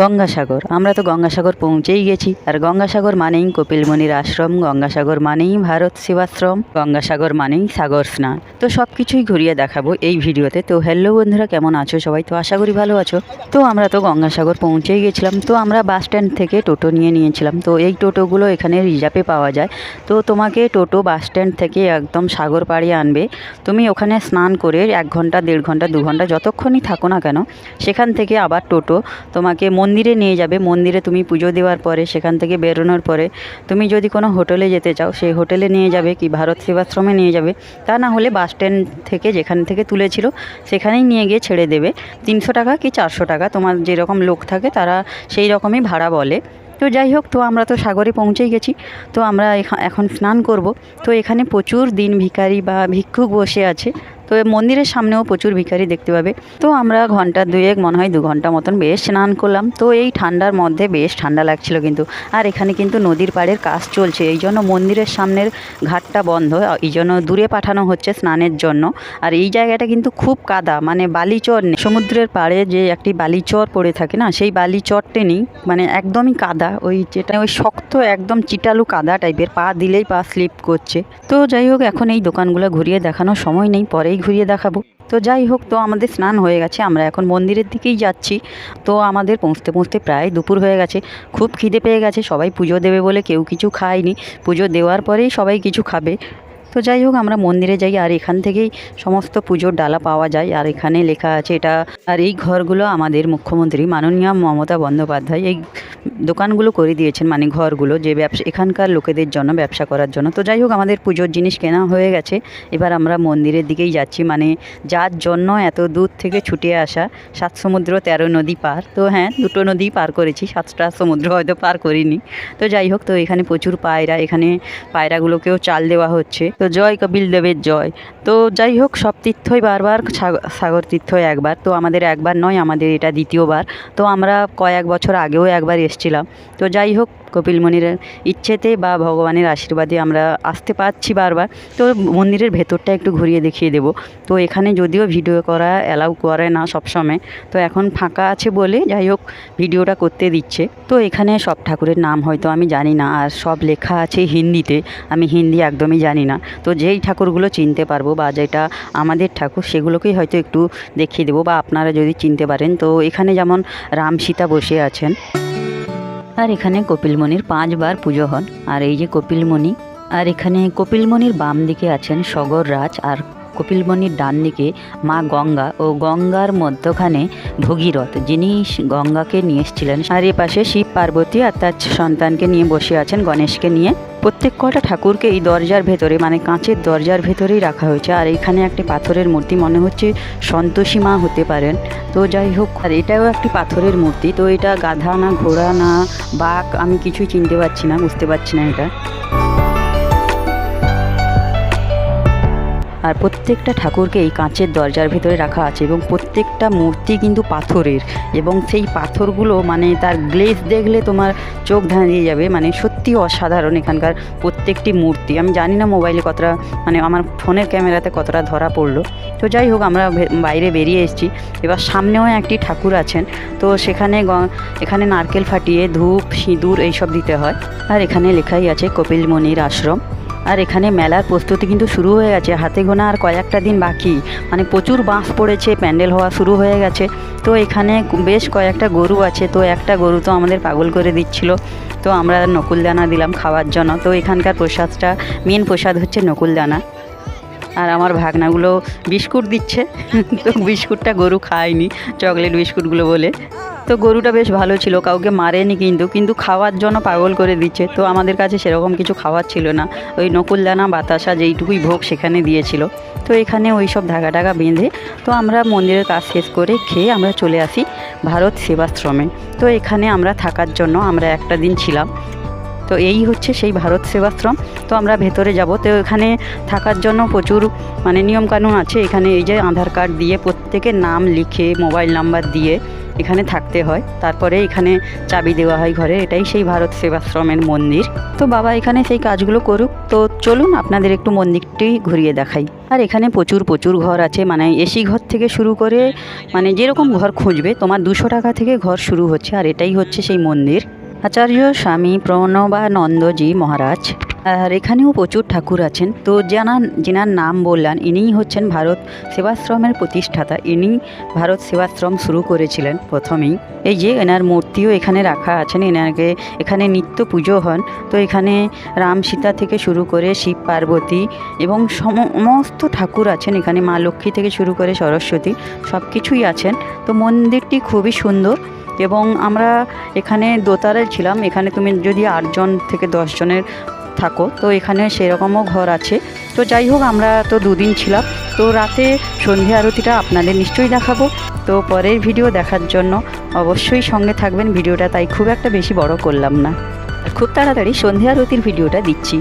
গঙ্গাসাগর। আমরা তো গঙ্গাসাগর পৌঁছেই গেছি। আর গঙ্গাসাগর মানেই কপিলমণির আশ্রম, গঙ্গাসাগর মানেই ভারত সেবাশ্রম, গঙ্গাসাগর মানেই সাগর স্নান। তো সব কিছুই ঘুরিয়ে দেখাবো এই ভিডিওতে। তো হ্যালো বন্ধুরা, কেমন আছো সবাই? তো আশা করি ভালো আছো। তো আমরা তো গঙ্গাসাগর পৌঁছেই গেছিলাম। তো আমরা বাস স্ট্যান্ড থেকে টোটো নিয়ে নিয়েছিলাম। তো এই টোটোগুলো এখানে রিজার্ভে পাওয়া যায়। তো তোমাকে টোটো বাস স্ট্যান্ড থেকে একদম সাগর পাড়ে আনবে। তুমি ওখানে স্নান করে এক ঘণ্টা, দেড় ঘণ্টা, দু ঘণ্টা যতক্ষণই থাকো না কেন, সেখান থেকে আবার টোটো তোমাকে মন্দিরে নিয়ে যাবে। মন্দিরে তুমি পুজো দেওয়ার পরে, সেখান থেকে বেরোনোর পরে, তুমি যদি কোনো হোটেলে যেতে চাও, সেই হোটেলে নিয়ে যাবে কি ভারত সেবাশ্রমে নিয়ে যাবে। তা না হলে বাস স্ট্যান্ড থেকে যেখান থেকে তুলেছিল, সেখানেই নিয়ে গিয়ে ছেড়ে দেবে। তিনশো টাকা কি চারশো টাকা? তোমার যেরকম লোক থাকে, তারা সেই রকমই ভাড়া বলে। তো যাই হোক, তো আমরা তো সাগরে পৌঁছেই গেছি। তো আমরা এখা- এখন স্নান করব। তো এখানে প্রচুর দিন ভিকারি বা ভিক্ষুক বসে আছে। তো মন্দিরের সামনেও প্রচুর ভিখারি দেখতে পাবে। তো আমরা ঘণ্টা দুয়েক, মনে হয় দু ঘণ্টা মতন বেশ স্নান করলাম। তো এই ঠান্ডার মধ্যে বেশ ঠান্ডা লাগছিল কিন্তু। আর এখানে কিন্তু নদীর পাড়ের কাজ চলছে। এই জন্য মন্দিরের সামনের ঘাটটা বন্ধ। এই জন্য দূরে পাঠানো হচ্ছে স্নানের জন্য। আর এই জায়গাটা কিন্তু খুব কাদা মানে বালিচর নেই। সমুদ্রের পাড়ে যে একটি বালিচর পড়ে থাকে না, সেই বালিচরটে নেই। মানে একদমই কাদা। ওই যেটা, ওই শক্ত, একদম চিটালু কাদা টাইপের। পা দিলেই পা স্লিপ করছে। তো যাই হোক, এখন এই দোকানগুলো ঘুরিয়ে দেখানোর সময় নেই। পরেই ঘুরিয়ে দেখাবো। তো যাই হোক, তো আমাদের স্নান হয়ে গেছে, আমরা এখন মন্দিরের দিকেই যাচ্ছি। তো আমাদের পৌঁছতে পৌঁছতে প্রায় দুপুর হয়ে গেছে, খুব খিদে পেয়ে গেছে, সবাই পুজো দেবে বলে কেউ কিছু খায়নি। পুজো দেওয়ার পরেই সবাই কিছু খাবে। তো যাই হোক, আমরা মন্দিরে যাই আর এখান থেকেই সমস্ত পুজোর ডালা পাওয়া যায়। আর এখানে লেখা আছে এটা, আর এই ঘরগুলো আমাদের মুখ্যমন্ত্রী মাননীয় মমতা বন্দ্যোপাধ্যায় এই দোকানগুলো করে দিয়েছেন মানে ঘরগুলো যে ব্যবসা, এখানকার লোকেদের জন্য ব্যবসা করার জন্য। তো যাই হোক, আমাদের পুজোর জিনিস কেনা হয়ে গেছে। এবার আমরা মন্দিরের দিকেই যাচ্ছি মানে যার জন্য এত দূর থেকে ছুটে আসা সাত সমুদ্র তেরো নদী পার। তো হ্যাঁ দুটো নদী পার করেছি, সাতটা সমুদ্র হয়তো পার করিনি। তো যাই হোক, তো এখানে প্রচুর পায়রা, এখানে পায়রাগুলোকেও চাল দেওয়া হচ্ছে। তো জয় কপিল দেবের জয়। তো যাই হোক, সব তীর্থই বারবার সাগ- সাগর তীর্থ একবার। তো আমাদের একবার নয়, আমাদের এটা দ্বিতীয়বার। তো আমরা কয়েক বছর আগেও একবার এসছিলাম। তো যাই হোক কপিলমণির ইচ্ছেতে বা ভগবানের আশীর্বাদে আমরা আসতে পারছি বারবার। তো মন্দিরের ভেতরটা একটু ঘুরিয়ে দেখিয়ে দেবো। তো এখানে যদিও ভিডিও করা অ্যালাউ করে না সবসময়, তো এখন ফাঁকা আছে বলে যাই হোক ভিডিওটা করতে দিচ্ছে। তো এখানে সব ঠাকুরের নাম হয়তো আমি জানি না, আর সব লেখা আছে হিন্দিতে, আমি হিন্দি একদমই জানি না। তো যেই ঠাকুরগুলো চিনতে পারব বা যেটা আমাদের ঠাকুর, সেগুলোকেই হয়তো একটু দেখিয়ে দেবো বা আপনারা যদি চিনতে পারেন। তো এখানে যেমন রাম সীতা বসে আছেন। আর এখানে কপিলমণির পাঁচবার পুজো হন। আর এই যে কপিলমণি, আর এখানে কপিলমণির বাম দিকে আছেন সগর রাজ আর কপিলমণির ডান দিকে মা গঙ্গা ও গঙ্গার মধ্যখানে ভগীরথ। যিনি গঙ্গাকে নিয়ে এসেছিলেন, আর পাশে শিব পার্বতী আর তার সন্তানকে নিয়ে বসে আছেন গণেশকে নিয়ে। প্রত্যেক কটা ঠাকুরকে এই দরজার ভেতরে মানে কাঁচের দরজার ভেতরেই রাখা হয়েছে। আর এখানে একটি পাথরের মূর্তি, মনে হচ্ছে সন্তোষী মা হতে পারেন। তো যাই হোক, আর এটাও একটি পাথরের মূর্তি। তো এটা গাধা না, ঘোড়া না, বাঘ, আমি কিছুই চিনতে পারছি না, বুঝতে পারছি না এটা। আর প্রত্যেকটা ঠাকুরকে এই কাঁচের দরজার ভেতরে রাখা আছে এবং প্রত্যেকটা মূর্তি কিন্তু পাথরের এবং সেই পাথরগুলো মানে তার গ্লেজ দেখলে তোমার চোখ ধাঁধিয়ে যাবে। মানে সত্যি অসাধারণ এখানকার প্রত্যেকটি মূর্তি। আমি জানি না মোবাইলে কতটা মানে আমার ফোনের ক্যামেরাতে কতটা ধরা পড়ল। তো যাই হোক, আমরা বাইরে বেরিয়ে এসেছি। এবার সামনেও একটি ঠাকুর আছেন। তো সেখানে এখানে নারকেল ফাটিয়ে ধূপ, সিঁদুর এইসব দিতে হয়। আর এখানে লেখাই আছে কপিলমণির আশ্রম। আর এখানে মেলার প্রস্তুতি কিন্তু শুরু হয়ে গেছে। হাতে গোনা আর কয়েকটা দিন বাকি। মানে প্রচুর বাঁশ পড়েছে, প্যান্ডেল হওয়া শুরু হয়ে গেছে। তো এখানে বেশ কয়েকটা গরু আছে, তো একটা গরু তো আমাদের পাগল করে দিচ্ছিল। তো আমরা নকুলদানা দিলাম খাওয়ার জন্য। তো এখানকার প্রসাদটা, মেন প্রসাদ হচ্ছে নকুলদানা। আর আমার ভাগনাগুলো বিস্কুট দিচ্ছে। তো বিস্কুটটা গরু খায়নি, চকলেট বিস্কুটগুলো বলে। তো গরুটা বেশ ভালো ছিল, কাউকে মারেনি কিন্তু কিন্তু খাওয়ার জন্য পাগল করে দিচ্ছে। তো আমাদের কাছে সেরকম কিছু খাওয়ার ছিল না। ওই নকুলদানা, বাতাসা যেইটুকুই ভোগ সেখানে দিয়েছিল। তো এখানে ওই সব ধাগা টাগা বেঁধে, তো আমরা মন্দিরের কাজ শেষ করে খেয়ে আমরা চলে আসি ভারত সেবাশ্রমে। তো এখানে আমরা থাকার জন্য আমরা একটা দিন ছিলাম। তো এই হচ্ছে সেই ভারত সেবাশ্রম। তো আমরা ভেতরে যাব। তো এখানে থাকার জন্য প্রচুর মানে নিয়মকানুন আছে। এখানে এই যে আধার কার্ড দিয়ে প্রত্যেকের নাম লিখে, মোবাইল নাম্বার দিয়ে এখানে থাকতে হয়। তারপরে এখানে চাবি দেওয়া হয় ঘরে। এটাই সেই ভারত সেবাশ্রমের মন্দির। তো বাবা এখানে সেই কাজগুলো করুক। তো চলুন আপনাদের একটু মন্দিরটি ঘুরিয়ে দেখাই। আর এখানে প্রচুর প্রচুর ঘর আছে। মানে এসি ঘর থেকে শুরু করে মানে যেরকম ঘর খুঁজবে, তোমার দুশো টাকা থেকে ঘর শুরু হচ্ছে। আর এটাই হচ্ছে সেই মন্দির। আচার্য স্বামী প্রণবানন্দজি মহারাজ, আর এখানেও প্রচুর ঠাকুর আছেন। তো জানা যেনার নাম বললেন, ইনিই হচ্ছেন ভারত সেবাশ্রমের প্রতিষ্ঠাতা। ইনি ভারত সেবাশ্রম শুরু করেছিলেন প্রথমেই। এই যে এনার মূর্তিও এখানে রাখা আছেন, এনাকে এখানে নিত্য পুজো হন। তো এখানে রাম সীতা থেকে শুরু করে শিব পার্বতী এবং সমস্ত ঠাকুর আছেন। এখানে মা লক্ষ্মী থেকে শুরু করে সরস্বতী সব কিছুই আছেন। তো মন্দিরটি খুবই সুন্দর। এবং আমরা এখানে দোতারায় ছিলাম। এখানে তুমি যদি আটজন থেকে দশজনের থাকো, তো এখানে সেরকমও ঘর আছে। তো যাই হোক, আমরা তো দুদিন ছিলাম। তো রাতে সন্ধ্যা আরতিটা আপনাদের নিশ্চয়ই দেখাবো। তো পরের ভিডিও দেখার জন্য অবশ্যই সঙ্গে থাকবেন। ভিডিওটা তাই খুব একটা বেশি বড় করলাম না। খুব তাড়াতাড়ি সন্ধ্যা আরতির ভিডিওটা দিচ্ছি।